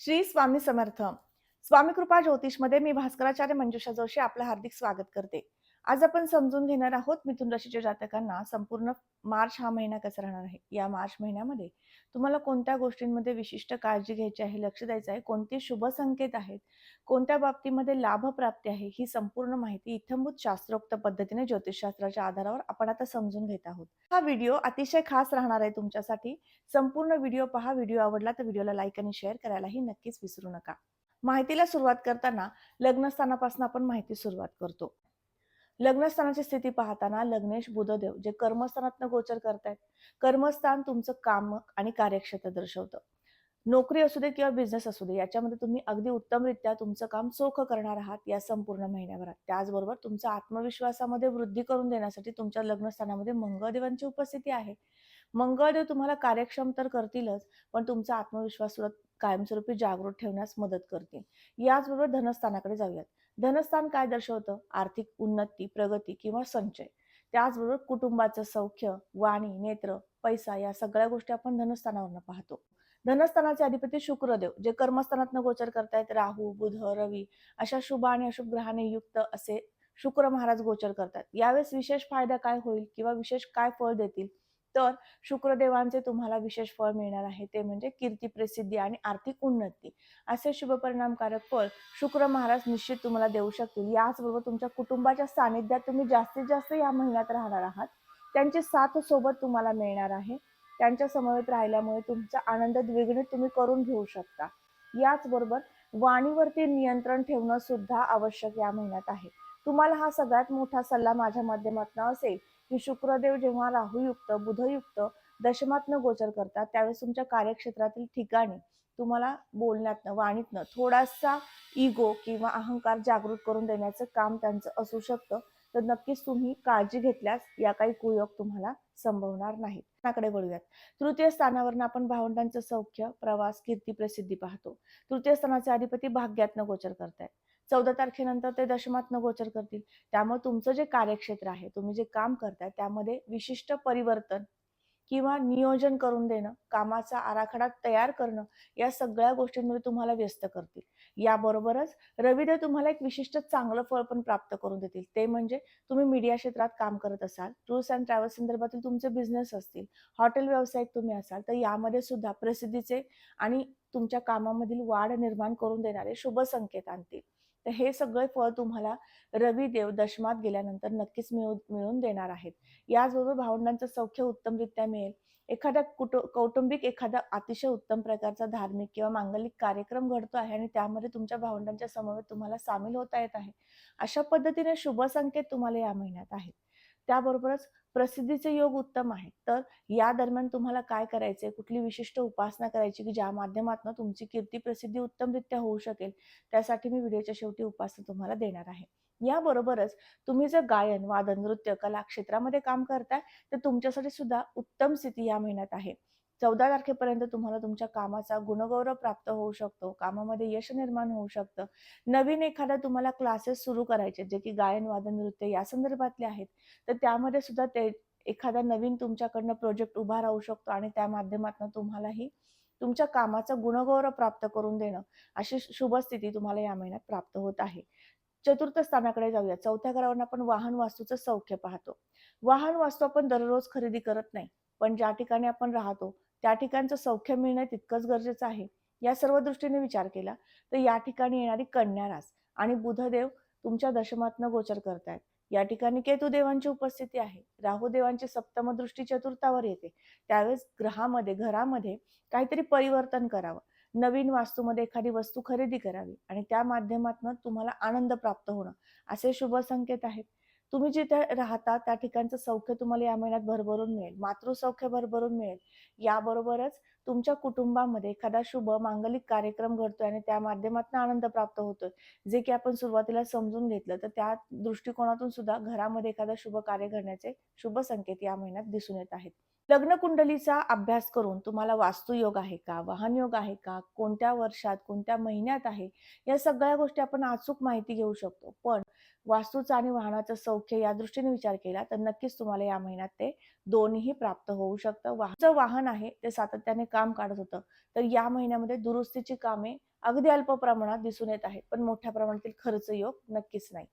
श्री स्वामी समर्थ. स्वामी कृपा ज्योतिषमध्ये मी भास्कराचार्य मंजुषा जोशी आपलं हार्दिक स्वागत करते. आज आपण समजून घेणार आहोत मिथुन राशीच्या जातकांना संपूर्ण मार्च हा महिना कसा राहणार आहे? या मार्च महिन्यामध्ये तुम्हाला कोणत्या गोष्टींमध्ये विशिष्ट काळजी घ्यायची आहे लक्ष द्यायचं आहे कोणते शुभ संकेत आहेत कोणत्या बाबतीमध्ये लाभप्राप्ती आहे ही संपूर्ण माहिती इथंभूत शास्त्रोक्त पद्धतीने ज्योतिषशास्त्राच्या आधारावर आपण आता समजून घेत आहोत. हा व्हिडिओ अतिशय खास राहणार आहे तुमच्यासाठी. संपूर्ण व्हिडिओ पहा व्हिडिओ आवडला तर व्हिडिओला लाईक आणि शेअर करायलाही नक्कीच विसरू नका. माहितीला सुरुवात करताना लग्नस्थानापासून आपण माहिती सुरुवात करतो. लग्नस्थानाची स्थिती पाहताना लग्नेश बुधदेव जे कर्मस्थानातनं गोचर करतायत कर्मस्थान तुमचं काम आणि कार्यक्षेत्र दर्शवतं. नोकरी असू दे किंवा बिझनेस असू दे याच्यामध्ये तुम्ही अगदी उत्तमरित्या तुमचं काम चोख करणार आहात या संपूर्ण महिन्याभरात. त्याचबरोबर तुमचा आत्मविश्वासामध्ये वृद्धी करून देण्यासाठी तुमच्या लग्नस्थानामध्ये मंगळदेवांची उपस्थिती आहे. मंगळदेव तुम्हाला कार्यक्षम तर करतीलच पण तुमचा आत्मविश्वास सुद्धा कायमस्वरूपी जागृत ठेवण्यास मदत करतील. याचबरोबर धनस्थानाकडे जाऊयात. धनस्थान काय दर्शवतं? आर्थिक उन्नती प्रगती किंवा संचय? त्याचबरोबर कुटुंबाचं सौख्य वाणी नेत्र पैसा या सगळ्या गोष्टी आपण धनस्थानावरनं पाहतो. धनस्थानाचे अधिपती शुक्रदेव जे कर्मस्थानात गोचर करतायत राहू बुध रवी अशा शुभ आणि अशुभ ग्रहाने युक्त असे शुक्र महाराज गोचर करतात यावेळेस विशेष फायदा काय होईल किंवा विशेष काय फळ देतील? तर शुक्रदेवांचे तुम्हाला विशेष फळ मिळणार आहे. ते म्हणजे कीर्ती प्रसिद्धी आणि आर्थिक उन्नती. असे शुभ परिणामकारक फळ शुक्र महाराज निश्चित तुम्हाला देऊ शकतील. याचबरोबर तुमच्या कुटुंबाच्या सानिध्यात तुम्ही जास्तीत जास्त या महिन्यात राहणार आहात. त्यांची साथ सोबत तुम्हाला मिळणार आहे. त्यांच्या समवेत राहिल्यामुळे तुमचा आनंद द्विगुणित तुम्ही करून घेऊ शकता. याचबरोबर वाणीवरती नियंत्रण ठेवणं सुद्धा आवश्यक या महिन्यात आहे. तुम्हाला हा सगळ्यात मोठा सल्ला माझ्या माध्यमातून असेल की शुक्रदेव जेव्हा राहुयुक्त बुधयुक्त दशमातनं गोचर करतात त्यावेळेस तुमच्या कार्यक्षेत्रातील ठिकाणी तुम्हाला बोलण्यातनं वाणीतनं थोडासा इगो किंवा अहंकार जागृत करून देण्याचं काम त्यांचं असू शकतं. तर नक्कीच तुम्ही काळजी घेतल्यास या काही कुयोग तुम्हाला संभवणार नाहीत. त्याकडे वळूयात. तृतीय स्थानावरनं आपण भावंडांचं सौख्य प्रवास कीर्ती प्रसिद्धी पाहतो. तृतीय स्थानाचे अधिपती भाग्यातनं गोचर करतायत. चौदा तारखेनंतर ते दशमातनं गोचर करतील. त्यामुळे तुमचं जे कार्यक्षेत्र आहे तुम्ही जे काम करताय त्यामध्ये विशिष्ट परिवर्तन किंवा नियोजन करून देणं कामाचा आराखडा तयार करणं या सगळ्या गोष्टींमध्ये तुम्हाला व्यस्त करतील. याबरोबरच रविदेव तुम्हाला एक विशिष्ट चांगलं फळ पण प्राप्त करून देतील. ते म्हणजे तुम्ही मीडिया क्षेत्रात काम करत असाल टूर्स अँड ट्रॅव्हल्स संदर्भातील तुमचे बिझनेस असतील हॉटेल व्यावसायिक तुम्ही असाल तर यामध्ये सुद्धा प्रसिद्धीचे आणि तुमच्या कामामधील वाढ निर्माण करून देणारे शुभ संकेत आणतील. तर हे सगळे फळ तुम्हाला रविदेव दशमात गेल्यानंतर नक्कीच मिळू मिळून देणार आहेत. याचबरोबर भावंडांचं सौख्य उत्तमरित्या मिळेल. एखाद्या कुट कौटुंबिक एखादा अतिशय उत्तम प्रकारचा धार्मिक किंवा मांगलिक कार्यक्रम घडतो आहे आणि त्यामध्ये तुमच्या भावंडांच्या समवेत तुम्हाला सामील होता येत आहे. अशा पद्धतीने शुभ संकेत तुम्हाला या महिन्यात आहेत. त्याबरोबरच प्रसिद्धीचे योग उत्तम आहे तर या दरम्यान तुम्हाला काय करायचंय? कुठली विशिष्ट उपासना करायची की ज्या माध्यमातून तुमची कीर्ती प्रसिद्धी उत्तमरित्या होऊ शकेल? त्यासाठी मी व्हिडिओच्या शेवटी उपासना तुम्हाला देणार आहे. याबरोबरच तुम्ही जर गायन वादन नृत्य कला क्षेत्रामध्ये काम करताय तर तुमच्यासाठी सुद्धा उत्तम स्थिती या महिन्यात आहे. चौदा तारखेपर्यंत तुम्हाला तुमच्या कामाचा गुणगौरव प्राप्त होऊ शकतो कामामध्ये यश निर्माण होऊ शकतं. नवीन एखादा तुम्हाला क्लासेस सुरू करायचे जे की गायन वादन नृत्य या संदर्भातले आहेत. तर त्यामध्ये सुद्धा ते एखादा नवीन तुमच्याकडनं प्रोजेक्ट उभा राहू शकतो आणि त्या माध्यमातून तुम्हालाही तुमच्या कामाचा गुणगौरव प्राप्त करून देणं अशी शुभ स्थिती तुम्हाला या महिन्यात प्राप्त होत आहे. चतुर्थ स्थानाकडे जाऊया. चौथ्या घरावर आपण वाहन वास्तूचं सौख्य पाहतो. वाहन वास्तू आपण दररोज खरेदी करत नाही पण ज्या ठिकाणी आपण राहतो त्या ठिकाणचं सौख्य मिळणं तितकंच गरजेचं आहे. या सर्व दृष्टीने विचार केला तर या ठिकाणी येणारी कन्यारास आणि बुधदेव तुमच्या दशमातनं गोचर करतायत. या ठिकाणी केतू देवांची उपस्थिती आहे. राहुदेवांची सप्तम दृष्टी चतुर्थावर येते. त्यावेळेस ग्रहामध्ये घरामध्ये काहीतरी परिवर्तन करावं. नवीन वास्तूमध्ये एखादी वस्तू खरेदी करावी आणि त्या माध्यमातून तुम्हाला आनंद प्राप्त होणं. असे शुभ संकेत आहेत. तुम्ही जिथे राहता त्या ठिकाणचं सौख्य तुम्हाला या महिन्यात भरभरून मिळेल. मातृसौख्य भरभरून मिळेल. याबरोबरच तुमच्या कुटुंबामध्ये एखादा शुभ मांगलिक कार्यक्रम घडतोय आणि त्या माध्यमातून आनंद प्राप्त होतोय. जे की आपण सुरुवातीला समजून घेतलं तर त्या दृष्टिकोनातून सुद्धा घरामध्ये एखादा शुभ कार्य घडण्याचे शुभ संकेत या महिन्यात दिसून येत आहेत. लग्न कुंडलीचा अभ्यास करून तुम्हाला वास्तुयोग आहे का? वाहन योग आहे का? कोणत्या वर्षात कोणत्या महिन्यात आहे? या सगळ्या गोष्टी आपण अचूक माहिती घेऊ शकतो. पण वास्तूचा आणि वाहनाचं सौख्य या दृष्टीने विचार केला तर नक्कीच तुम्हाला या महिन्यात ते दोन्ही प्राप्त होऊ शकतं. वाहनचं वाहन आहे ते सातत्याने काम काढत होतं. तर या महिन्यामध्ये दुरुस्तीची कामे अगदी अल्प प्रमाणात दिसून येत आहेत. पण मोठ्या प्रमाणातील खर्च योग नक्कीच नाही.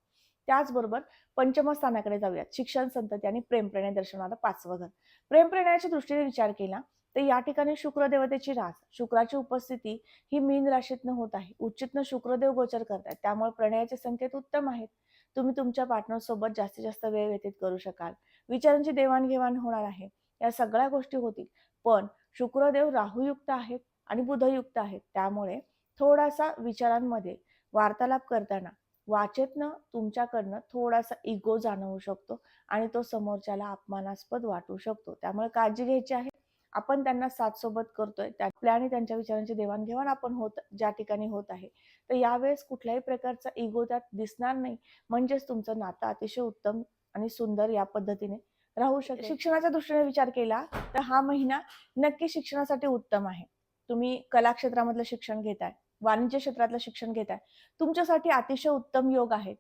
त्याचबरोबर पंचमस्थानाकडे जाऊयात. शिक्षण संतती आणि प्रेमप्रेणे दर्शवणारं पाचवं घर. प्रेमप्रेण्याच्या दृष्टीने विचार केला तर या ठिकाणी शुक्रदेवतेची रास. शुक्राची उपस्थिती ही मीन राशीतनं होत आहे. उच्चितनं शुक्रदेव गोचर करतात त्यामुळे प्रणयाचे संकेत उत्तम आहेत. तुम्ही तुमच्या पार्टनर सोबत जास्तीत जास्त वेळ व्यतीत करू शकाल. विचारांची देवाणघेवाण होणार आहे. या सगळ्या गोष्टी होतील. पण शुक्रदेव राहुयुक्त आहेत आणि बुधयुक्त आहेत. त्यामुळे थोडासा विचारांमध्ये वार्तालाप करताना वाचेतनं तुमच्याकडनं थोडासा इगो जाणवू शकतो आणि तो समोरच्याला अपमानास्पद वाटू शकतो. त्यामुळे काळजी घ्यायची आहे. आपण त्यांना साथ सोबत करतोय त्या आपल्या आणि त्यांच्या विचारांची देवाणघेवाण आपण होत ज्या ठिकाणी होत आहे. तर यावेळेस कुठल्याही प्रकारचा इगो त्यात दिसणार नाही. म्हणजेच तुमचं नातं अतिशय उत्तम आणि सुंदर या पद्धतीने राहू शकेल. शिक्षणाच्या दृष्टीने विचार केला तर हा महिना नक्की शिक्षणासाठी उत्तम आहे. तुम्ही कला क्षेत्रामधलं शिक्षण घेताय. वाणिज्य क्षेत्रातलं शिक्षण घेताय तुमच्यासाठी अतिशय उत्तम योग आहेत.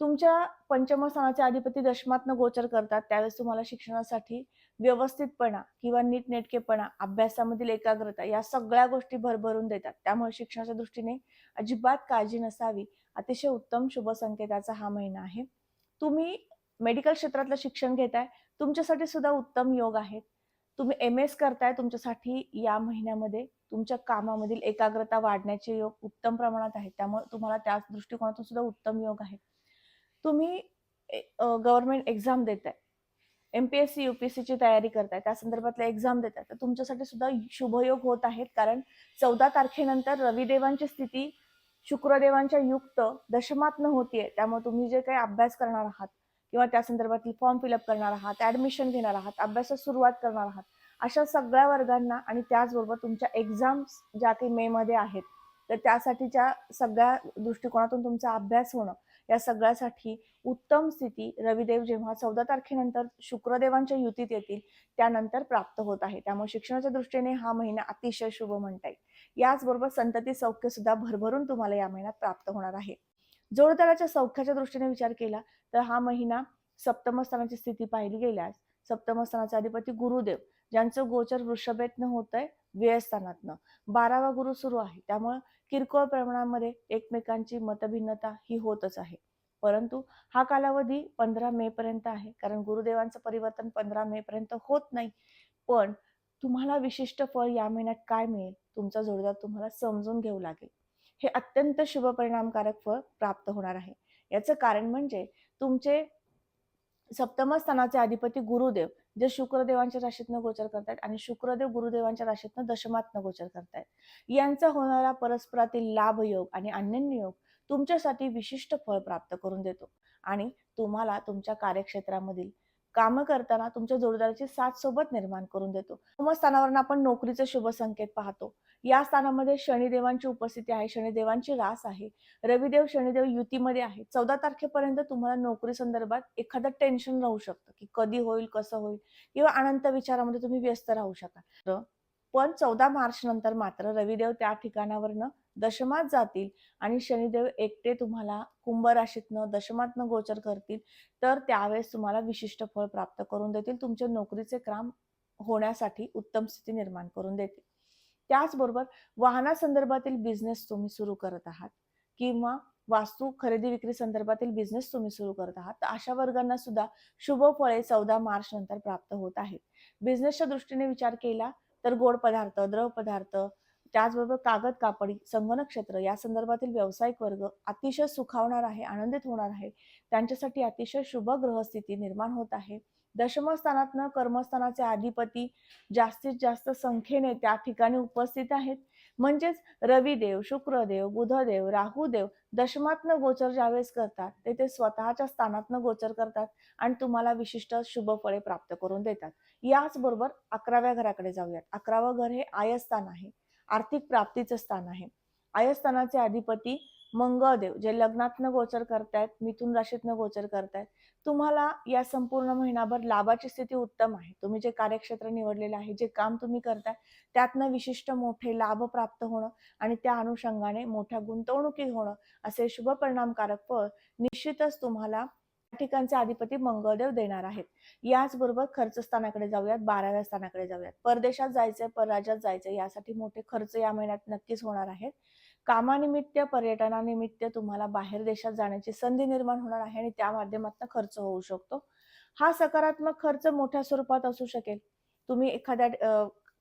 तुमच्या पंचम स्थानाचे अधिपती दशमातनं गोचर करतात. त्यावेळेस तुम्हाला शिक्षणासाठी व्यवस्थितपणा किंवा नीटनेटकेपणा अभ्यासामधील एकाग्रता या सगळ्या गोष्टी भरभरून देतात. त्यामुळे शिक्षणाच्या दृष्टीने अजिबात काळजी नसावी. अतिशय उत्तम शुभ संकेताचा हा महिना आहे. तुम्ही मेडिकल क्षेत्रातलं शिक्षण घेताय तुमच्यासाठी सुद्धा उत्तम योग आहेत. तुम्ही एम एस करताय तुमच्यासाठी या महिन्यामध्ये. तुमच्या कामामधील एकाग्रता वाढण्याचे योग उत्तम प्रमाणात आहेत. त्यामुळे तुम्हाला त्याच दृष्टिकोनातून सुद्धा उत्तम योग आहे. तुम्ही गव्हर्नमेंट एक्झाम देताय. M P S C U P S सीची तयारी करताय. त्या संदर्भातल्या एक्झाम देताय. तर तुमच्यासाठी सुद्धा शुभयोग होत आहेत. कारण चौदा तारखेनंतर रविदेवांची स्थिती शुक्रदेवांच्या युक्त दशमातनं होतीये. त्यामुळे तुम्ही जे काही अभ्यास करणार आहात किंवा त्या संदर्भातील फॉर्म फिलअप करणार आहात ऍडमिशन घेणार आहात अभ्यासास सुरुवात करणार आहात अशा सगळ्या वर्गांना आणि त्याचबरोबर तुमच्या एक्झाम्स ज्या काही मे मध्ये आहेत तर त्यासाठीच्या सगळ्या दृष्टिकोनातून तुमचा अभ्यास होणं या सगळ्यासाठी उत्तम स्थिती रविदेव जेव्हा चौदा तारखेनंतर शुक्रदेवांच्या युतीत येतील त्यानंतर प्राप्त होत आहे. त्यामुळे शिक्षणाच्या दृष्टीने हा महिना अतिशय शुभ म्हणता येईल. याचबरोबर संतती सौख्य सुद्धा भरभरून तुम्हाला या महिन्यात प्राप्त होणार आहे. जोडदाराच्या सौख्याच्या दृष्टीने विचार केला तर हा महिना सप्तमस्थानाची स्थिती पाहिली गेल्यास सप्तमस्थानाचे अधिपती गुरुदेव ज्यांचं गोचर वृषभेतनं होत आहे व्ययस्थानातनं. बारावा गुरु सुरू आहे. त्यामुळे किरकोळ प्रमाणामध्ये एकमेकांची मतभिन्नता ही होतच आहे. परंतु हा कालावधी पंधरा मे पर्यंत आहे. कारण गुरुदेवांचं परिवर्तन पंधरा मे पर्यंत होत नाही. पण तुम्हाला विशिष्ट फळ या महिन्यात काय मिळेल? तुमचा जोडदार तुम्हाला समजून घेऊ लागेल. हे अत्यंत शुभ परिणामकारक फळ प्राप्त होणार आहे. याचं कारण म्हणजे तुमचे सप्तम स्थानाचे अधिपती गुरुदेव जे शुक्रदेवांच्या राशीतनं गोचर करतायत आणि शुक्रदेव गुरुदेवांच्या राशीतनं दशमातनं गोचर करतायत. यांचा होणारा परस्परातील लाभयोग आणि अन्यन्य योग तुमच्यासाठी विशिष्ट फळ प्राप्त करून देतो. आणि तुम्हाला तुमच्या कार्यक्षेत्रामधील कामं करताना तुमच्या जोडीदाराची साथ सोबत निर्माण करून देतो. मग स्थानावरून आपण नोकरीचे शुभ संकेत पाहतो. या स्थानामध्ये शनिदेवांची उपस्थिती आहे शनिदेवांची रास आहे. रविदेव शनिदेव युतीमध्ये आहे. चौदा तारखेपर्यंत तुम्हाला नोकरी संदर्भात एखादं टेन्शन राहू शकतं की कधी होईल कसं होईल किंवा अनंत विचारामध्ये तुम्ही व्यस्त राहू शकाल. पण चौदा मार्च नंतर मात्र रविदेव त्या ठिकाणावरनं दशमात जातील आणि शनिदेव एकटे तुम्हाला कुंभ राशीतनं दशमातनं गोचर करतील तर त्यावेळेस तुम्हाला विशिष्ट फळ प्राप्त करून देतील. तुमच्या नोकरीचे काम होण्यासाठी उत्तम स्थिती निर्माण करून देतील. त्याचबरोबर वाहनासंदर्भातील बिझनेस तुम्ही सुरू करत आहात किंवा वास्तू खरेदी विक्री संदर्भातील बिझनेस तुम्ही सुरू करत आहात तर अशा वर्गांना सुद्धा शुभ फळे चौदा मार्च नंतर प्राप्त होत आहेत. बिझनेसच्या दृष्टीने विचार केला तर गोड पदार्थ द्रव पदार्थ त्याचबरोबर कागद कापडी संगणक क्षेत्र या संदर्भातील व्यावसायिक वर्ग अतिशय सुखावणार आहे आनंदित होणार आहे. त्यांच्यासाठी अतिशय शुभ ग्रहस्थिती निर्माण होत आहे. दशमस्थानातनं कर्मस्थानाचे अधिपती जास्तीत जास्त संख्येने त्या ठिकाणी उपस्थित आहेत. म्हणजेच रविदेव शुक्रदेव बुधदेव राहुदेव दशमातनं गोचर ज्यावेळेस करतात ते ते स्वतःच्या स्थानातनं गोचर करतात आणि तुम्हाला विशिष्ट शुभ फळे प्राप्त करून देतात. याचबरोबर अकराव्या घराकडे जाऊयात. अकरावं घर हे आयस्थान आहे. आर्थिक प्राप्तीचं स्थान आहे. आयस्थानाचे अधिपती मंगळदेव जे लग्नातनं गोचर करतायत मिथुन राशीतनं गोचर करतायत तुम्हाला या संपूर्ण महिनाभर लाभाची स्थिती उत्तम आहे. तुम्ही जे कार्यक्षेत्र निवडलेलं आहे जे काम तुम्ही करताय त्यातनं विशिष्ट मोठे लाभ प्राप्त होणं आणि त्या अनुषंगाने मोठ्या गुंतवणुकी होणं असे शुभ परिणामकारक फळ निश्चितच तुम्हाला ठिकाणचे अधिपती मंगळदेव देणार आहेत. याचबरोबर खर्च स्थानाकडे जाऊयात बाराव्या स्थानाकडे जाऊयात. परदेशात जायचंय परराज्यात जायचंय यासाठी मोठे खर्च या महिन्यात नक्कीच होणार आहेत. कामानिमित्त पर्यटनानिमित्त तुम्हाला बाहेर देशात जाण्याची संधी निर्माण होणार आहे आणि त्या माध्यमातून खर्च होऊ शकतो. हा सकारात्मक खर्च मोठ्या स्वरूपात असू शकेल. तुम्ही एखाद्या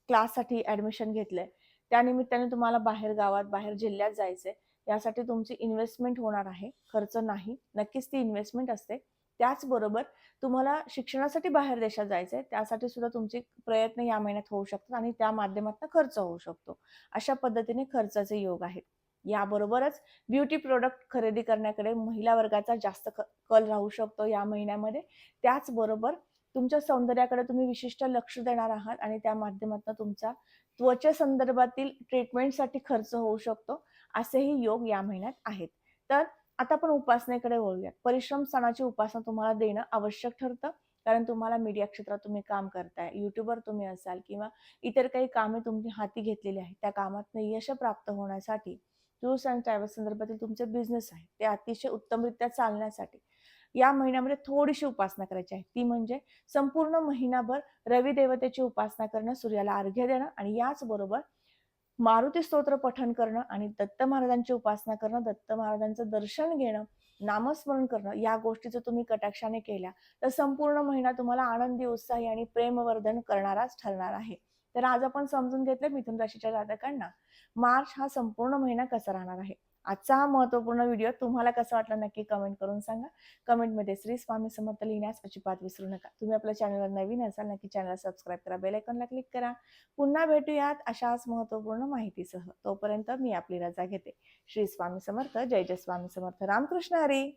क्लाससाठी ऍडमिशन घेतलंय. त्यानिमित्ताने तुम्हाला बाहेर गावात बाहेर जिल्ह्यात जायचंय. यासाठी तुमची इन्व्हेस्टमेंट होणार आहे. खर्च नाही. नक्कीच ती इन्व्हेस्टमेंट असते. त्याचबरोबर तुम्हाला शिक्षणासाठी बाहेर देशात जायचंय. त्यासाठी सुद्धा तुमचे प्रयत्न या महिन्यात होऊ शकतात आणि त्या माध्यमातून खर्च होऊ शकतो. अशा पद्धतीने खर्चाचे योग आहेत. याबरोबरच ब्युटी प्रोडक्ट खरेदी करण्याकडे महिला वर्गाचा जास्त क- कल राहू शकतो या महिन्यामध्ये. त्याचबरोबर तुमच्या सौंदर्याकडे तुम्ही विशिष्ट लक्ष देणार आहात आणि त्या माध्यमातून तुमचा त्वचे संदर्भातील ट्रीटमेंटसाठी खर्च होऊ शकतो. असेही योग या महिन्यात आहेत. तर आता आपण उपासनेकडे वळूयात. परिश्रम सणाची उपासना तुम्हाला देणं आवश्यक ठरतं. कारण तुम्हाला मीडिया क्षेत्रात तुम्ही काम करताय युट्यूबर तुम्ही असाल किंवा इतर काही कामे तुम्ही हाती घेतलेली आहेत त्या कामात यश प्राप्त होण्यासाठी टूर्स अँड ट्रॅव्हल्स संदर्भातील तुमचे बिझनेस आहे ते अतिशय उत्तमरित्या चालण्यासाठी या महिन्यामध्ये थोडीशी उपासना करायची आहे. ती म्हणजे संपूर्ण महिनाभर रवी देवतेची उपासना करणं सूर्याला अर्घ्य देणं आणि याचबरोबर मारुती स्तोत्र पठण करणं आणि दत्त महाराजांची उपासना करणं दत्त महाराजांचं दर्शन घेणं नामस्मरण करणं या गोष्टी जर तुम्ही कटाक्षाने केल्या तर संपूर्ण महिना तुम्हाला आनंदी उत्साही आणि प्रेमवर्धन करणाराच ठरणार आहे. तर आज आपण समजून घेतलं मिथुन राशीच्या जातकांना. मार्च हा संपूर्ण महिना कसा राहणार आहे? आजचा हा महत्त्वपूर्ण व्हिडिओ तुम्हाला कसा वाटला नक्की कमेंट करून सांगा. कमेंटमध्ये श्री स्वामी समर्थ लिहिण्यास अजिबात विसरू नका. तुम्ही आपल्या चॅनलवर नवीन असाल नक्की चॅनल सबस्क्राईब करा बेल आयकॉनला क्लिक करा. पुन्हा भेटूयात अशाच महत्त्वपूर्ण माहितीसह. तोपर्यंत मी आपली रजा घेते. श्री स्वामी समर्थ जय जय स्वामी समर्थ. रामकृष्ण हरी!